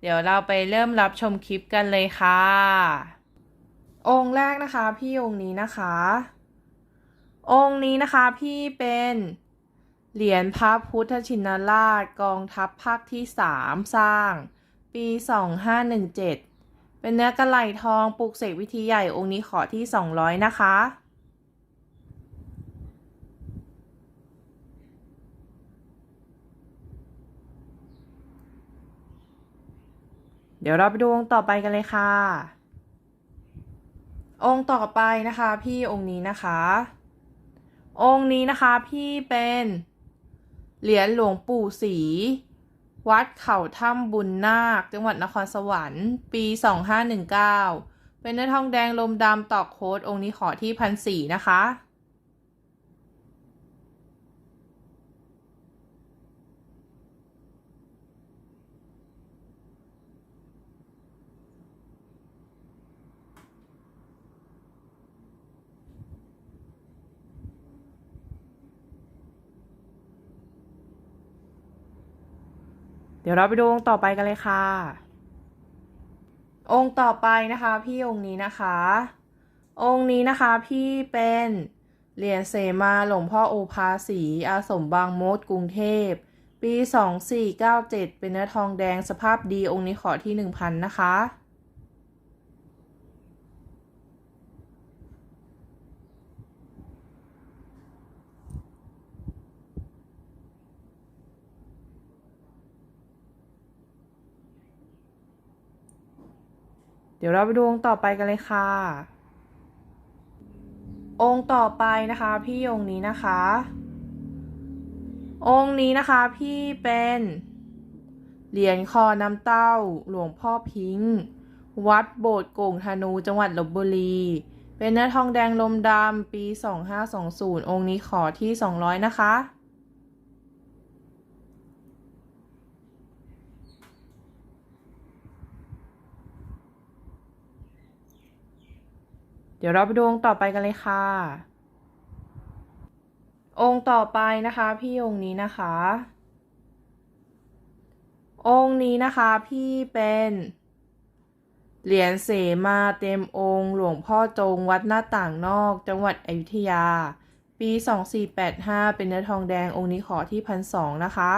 เดี๋ยวเราไปเริ่มรับชมคลิปกันเลยค่ะ องค์แรกนะคะ พี่องค์นี้นะคะ องค์นี้นะคะพี่เป็นเหรียญพระพุทธชินราชกองทัพภาคที่ 3 สร้าง ปี 2517 เป็นเนื้อกระไหลทองปลูกเสกวิธีใหญ่องค์นี้ขอที่ 200 นะคะ เดี๋ยวเราไปดูองค์ต่อไปกันเลยค่ะ องค์ต่อไปนะคะ พี่องค์นี้นะคะ องค์นี้นะคะพี่เป็นเหรียญหลวงปู่ศรีวัดเขาถ้ำบุญนาค จังหวัดนครสวรรค์ ปี 2519 เป็นเนื้อทองแดงลมดำตอกโค้ดองค์นี้ขอที่พันสี่นะคะ เดี๋ยวเราไปดูองค์ต่อไปกันเลยค่ะ องค์ต่อไปนะคะ พี่องค์นี้นะคะ องค์นี้นะคะพี่เป็นเหรียญเสมาหลวงพ่อโอภาสีอาสมบางมดกรุงเทพ ปี 2497 เป็นเนื้อทองแดงสภาพดีองค์นี้ขอที่ 1,000 นะคะ เดี๋ยวเราไปดูองค์ต่อไปกันเลยค่ะ องค์ต่อไปนะคะ พี่องค์นี้นะคะ องค์นี้นะคะพี่เป็นเหรียญคอน้ำเต้า หลวงพ่อพิงค์วัดโบสถ์โก่งธนูจังหวัดลบบุรี เป็นเนื้อทองแดงลมดำปี 2520 องค์นี้ขอที่ 200 นะคะ เดี๋ยวเราไปดูองค์ต่อไปกันเลยค่ะ องค์ต่อไปนะคะ พี่องค์นี้นะคะ องค์นี้นะคะพี่เป็นเหรียญเสมาเต็มองค์หลวงพ่อจงวัดหน้าต่างนอก จังหวัดอยุธยา ปี 2485 เป็นเนื้อทองแดงองค์นี้ขอที่พันสองนะคะ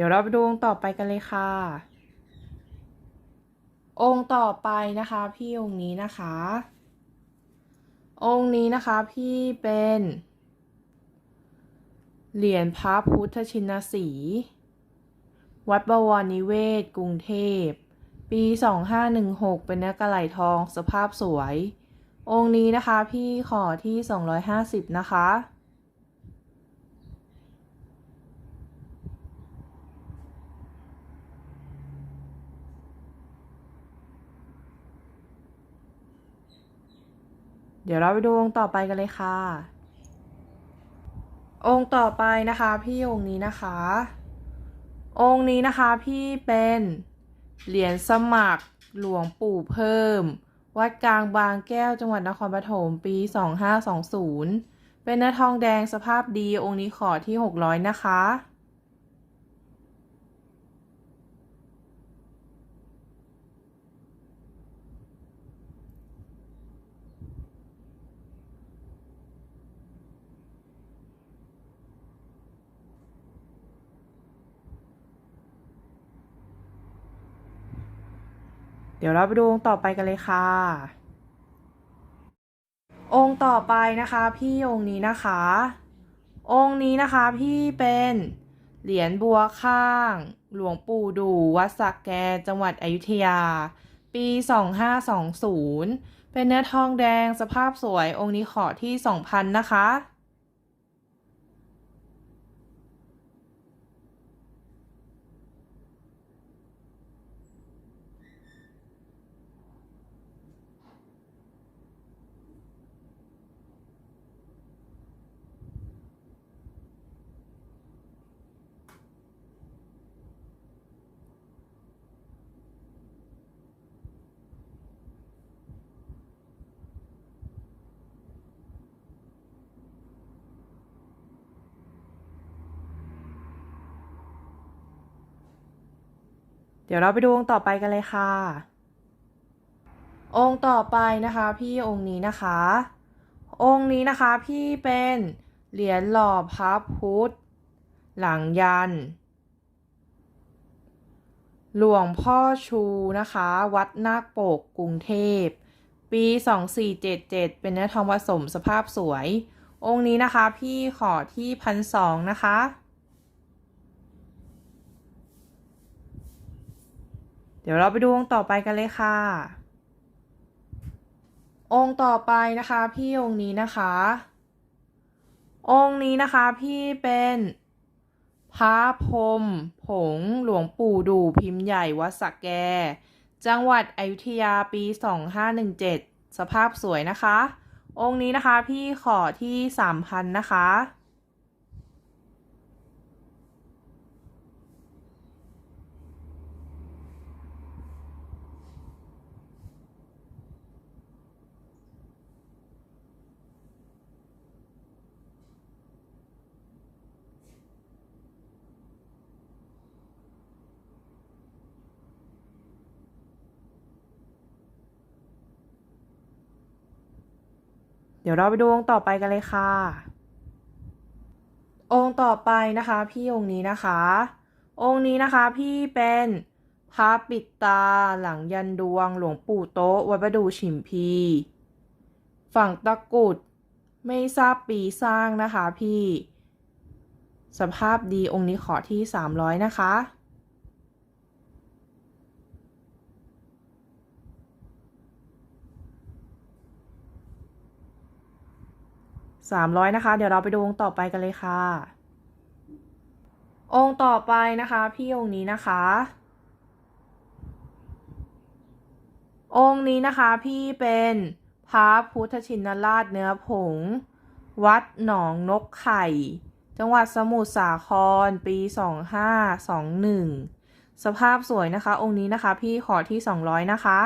ดี๋ยวเราไปดูองค์ต่อไปกันเลยค่ะ องค์ต่อไปนะคะ พี่องค์นี้นะคะ องค์นี้นะคะพี่เป็นเหรียญพระพุทธชินสี วัดบวรนิเวศ กรุงเทพ ปี 2516 เป็นเนื้อกระไหลทองสภาพสวย องค์นี้นะคะพี่ขอที่ 250 นะคะ เดี๋ยวเราไปดูองค์ต่อไปกันเลยค่ะ องค์ต่อไปนะคะพี่องค์นี้นะคะ องค์นี้นะคะพี่เป็นเหรียญสมัครหลวงปู่เพิ่ม วัดกลางบางแก้วจังหวัดนครปฐมปี 2520 เป็นเนื้อทองแดงสภาพดีองค์นี้ขอที่ 600 นะคะ เดี๋ยวเราไปดูองค์ต่อไปกันเลยค่ะ องค์ต่อไปนะคะพี่องค์นี้นะคะ องค์นี้นะคะพี่เป็นเหรียญบัวข้าง หลวงปู่ดูวัดสักแกจังหวัดอยุธยา ปี 2520 เป็นเนื้อทองแดงสภาพสวยองค์นี้ขอที่ 2,000 นะคะ เดี๋ยวเราไปดูองค์ต่อไปกันเลยค่ะ องค์ต่อไปนะคะ พี่องค์นี้นะคะ องค์นี้นะคะพี่เป็นเหรียญหล่อพระพุทธ หลังยัน หลวงพ่อชูนะคะ วัดนาคโปกกรุงเทพ ปี 2477 เป็นเนื้อทองผสมสภาพสวย องค์นี้นะคะพี่ขอที่พันสองนะคะ ดี๋ยวเราไปดูองค์ต่อไปกันเลยค่ะ องค์ต่อไปนะคะ พี่องค์นี้นะคะ องค์นี้นะคะพี่เป็นพระพรมผงหลวงปู่ดูพิมพ์ใหญ่วัดสักแก จังหวัดอยุธยาปี 2517 สภาพสวยนะคะ องค์นี้นะคะพี่ขอที่ 3,000 นะคะ เดี๋ยวเราไปดูองค์ต่อไปกันเลยค่ะ องค์ต่อไปนะคะ พี่องค์นี้นะคะ องค์นี้นะคะพี่เป็นพระปิดตาหลังยันดวงหลวงปู่โต๊ะวัดประดูฉิมพี ฝั่งตะกุดไม่ทราบปีสร้างนะคะพี่ สภาพดีองค์นี้ขอที่ 300 นะคะ สามร้อยนะคะ เดี๋ยวเราไปดูองค์ต่อไปกันเลยค่ะ องค์ต่อไปนะคะ พี่องค์นี้นะคะ องค์นี้นะคะพี่เป็นพระพุทธชินราชเนื้อผง วัดหนองนกไข่ จังหวัดสมุทรสาครปี 2521 สภาพสวยนะคะ องค์นี้นะคะ พี่ขอที่ 200 นะคะ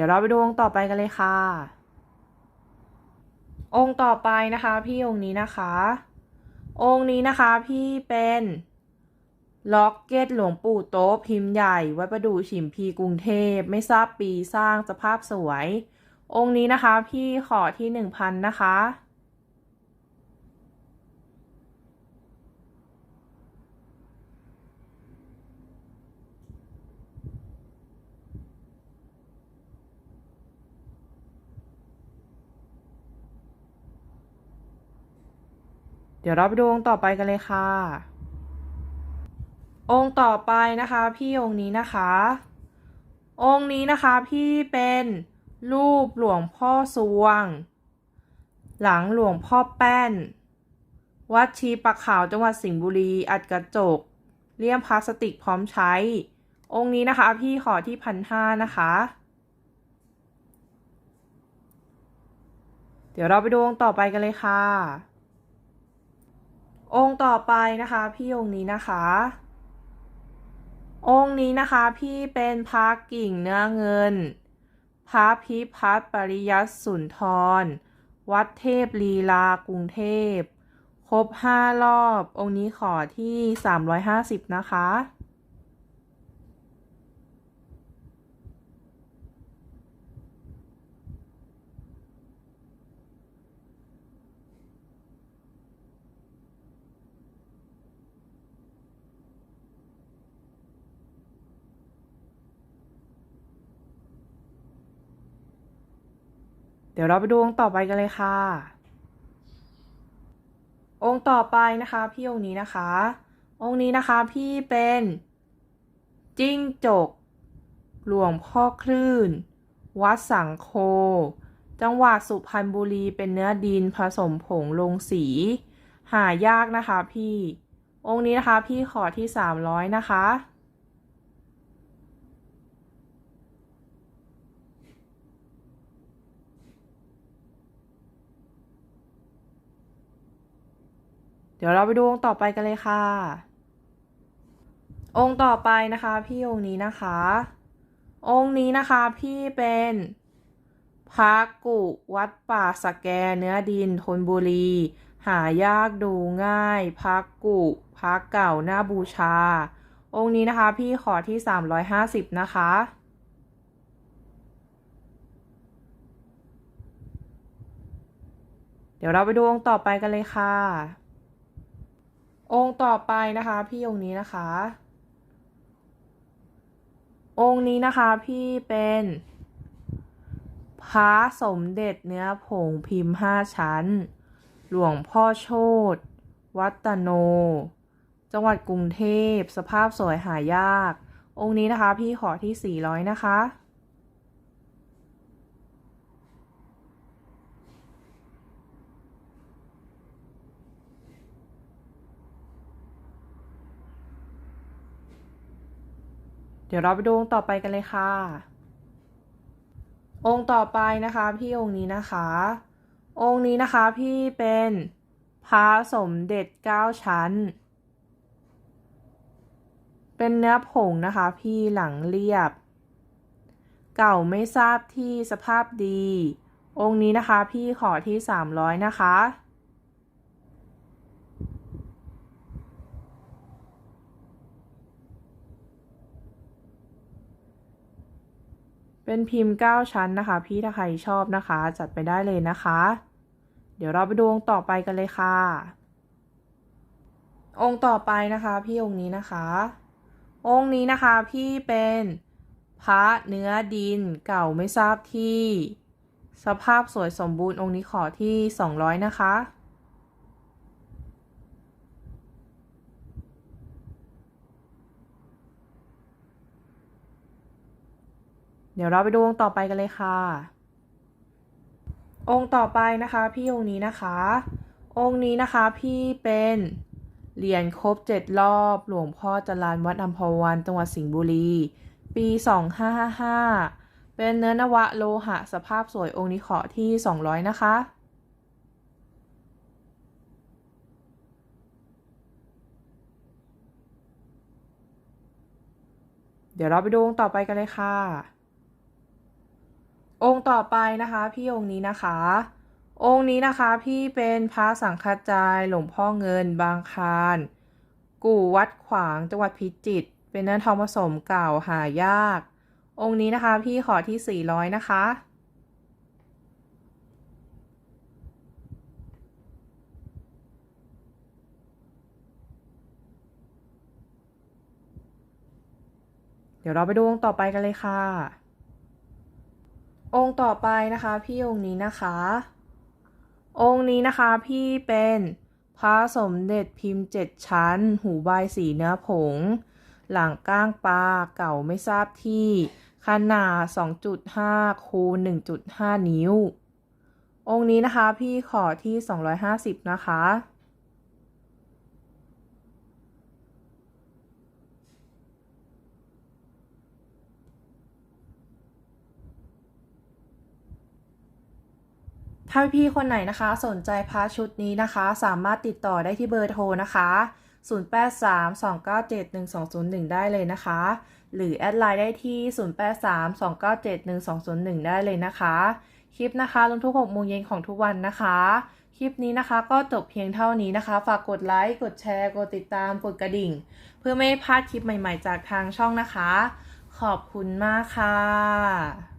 ดี๋ยวเราไปดูองค์ต่อไปกันเลยค่ะ องค์ต่อไปนะคะ พี่องค์นี้นะคะ องค์นี้นะคะพี่เป็นล็อกเก็ตหลวงปู่โต๊ะพิมพ์ใหญ่วัดประดู่ฉิมพีกรุงเทพไม่ทราบปีสร้างสภาพสวย องค์นี้นะคะพี่ขอที่หนึ่งพันนะคะ เดี๋ยวเราไปดูองค์ต่อไปกันเลยค่ะ องค์ต่อไปนะคะ พี่องค์นี้นะคะ องค์นี้นะคะพี่เป็นรูปหลวงพ่อสวง หลังหลวงพ่อแป้น วัดชีปะขาวจังหวัดสิงห์บุรี อัดกระจก เลี่ยมพลาสติกพร้อมใช้ องค์นี้นะคะ พี่ขอที่พันห้านะคะ เดี๋ยวเราไปดูองค์ต่อไปกันเลยค่ะ องค์ต่อไปนะคะพี่องค์นี้นะคะ องค์นี้นะคะพี่เป็นพระกิ่งเนื้อเงิน พระพิพัฒน์ปริยัตสุนทร วัดเทพลีลากรุงเทพ ครบห้ารอบ องค์นี้ขอที่ 350 นะคะ ดี๋ยวเราไปดูองค์ต่อไปกันเลยค่ะ องค์ต่อไปนะคะพี่องค์นี้นะคะ องค์นี้นะคะพี่เป็นจิ้งจก หลวงพ่อคลื่น วัดสังโค จังหวัดสุพรรณบุรีเป็นเนื้อดินผสมผงลงสี หายากนะคะพี่ องค์นี้นะคะพี่ขอที่ 300 นะคะ เดี๋ยวเราไปดูองค์ต่อไปกันเลยค่ะ องค์ต่อไปนะคะ พี่องค์นี้นะคะ องค์นี้นะคะพี่เป็นพระกุวัดป่าสแกเนื้อดินธนบุรี หายากดูง่ายพระกุพระเก่าหน้าบูชา องค์นี้นะคะ พี่ขอที่ 350 นะคะเดี๋ยวเราไปดูองค์ต่อไปกันเลยค่ะ องค์ต่อไปนะคะ พี่องค์นี้นะคะ องค์นี้นะคะพี่เป็นพระสมเด็จเนื้อผงพิมพ์ห้าชั้น หลวงพ่อโชตวัตโน จังหวัดกรุงเทพ สภาพสวยหายาก องค์นี้นะคะพี่ขอที่ 400 นะคะ เดี๋ยวเราไปดูองค์ต่อไปกันเลยค่ะ องค์ต่อไปนะคะพี่องค์นี้นะคะ องค์นี้นะคะพี่เป็นพระสมเด็จเก้าชั้น เป็นเนื้อผงนะคะพี่หลังเรียบ เก่าไม่ทราบที่สภาพดี องค์นี้นะคะพี่ขอที่ 300 นะคะ เป็นพิมพ์ 9 ชั้นนะคะ พี่ถ้าใครชอบนะคะ จัดไปได้เลยนะคะ เดี๋ยวเราไปดูองค์ต่อไปกันเลยค่ะ องค์ต่อไปนะคะ พี่องค์นี้นะคะ องค์นี้นะคะพี่เป็นพระเนื้อดินเก่าไม่ทราบที่ สภาพสวยสมบูรณ์องค์นี้ขอที่ 200 นะคะ ดี๋ยวเราไปดูองค์ต่อไปกันเลยค่ะ องค์ต่อไปนะคะ พี่องค์นี้นะคะ องค์นี้นะคะพี่เป็นเหรียญครบเจ็ดรอบ หลวงพ่อจรานวัดอัมพวันจังหวัดสิงห์บุรี ปี 2555 เป็นเนื้อนวะโลหะสภาพสวยองค์นี้ขอที่ 200 นะคะ เดี๋ยวเราไปดูองค์ต่อไปกันเลยค่ะ องค์ต่อไปนะคะพี่องค์นี้นะคะ องค์นี้นะคะพี่เป็นพระสังฆจายหลวงพ่อเงินบางคาร กู่วัดขวางจังหวัดพิจิตรเป็นเนื้อทองผสมเก่าหายาก องค์นี้นะคะพี่ขอที่ 400 นะคะ เดี๋ยวเราไปดูองค์ต่อไปกันเลยค่ะ องค์ต่อไปนะคะพี่องค์นี้นะคะ องค์นี้นะคะพี่เป็นพระสมเด็จพิมพ์เจ็ดชั้น หูใบสีเนื้อผง หลังก้างปลาเก่าไม่ทราบที่ ขนาด 2.5 คูณ 1.5 นิ้ว องค์นี้นะคะพี่ขอที่ 250 นะคะ ถ้าพี่ๆคนไหนนะคะสนใจพาชุดนี้นะคะ สามารถติดต่อได้ที่เบอร์โทรนะคะ 0832971201 ได้เลยนะคะ หรือแอดไลน์ได้ที่ 0832971201 ได้เลยนะคะ คลิปนะคะลงทุก6โมงเย็นของทุกวันนะคะ คลิปนี้นะคะก็จบเพียงเท่านี้นะคะ ฝากกดไลค์ กดแชร์ กดติดตาม กดกระดิ่ง เพื่อไม่ให้พลาดคลิปใหม่ๆ จากทางช่องนะคะ ขอบคุณมากค่ะ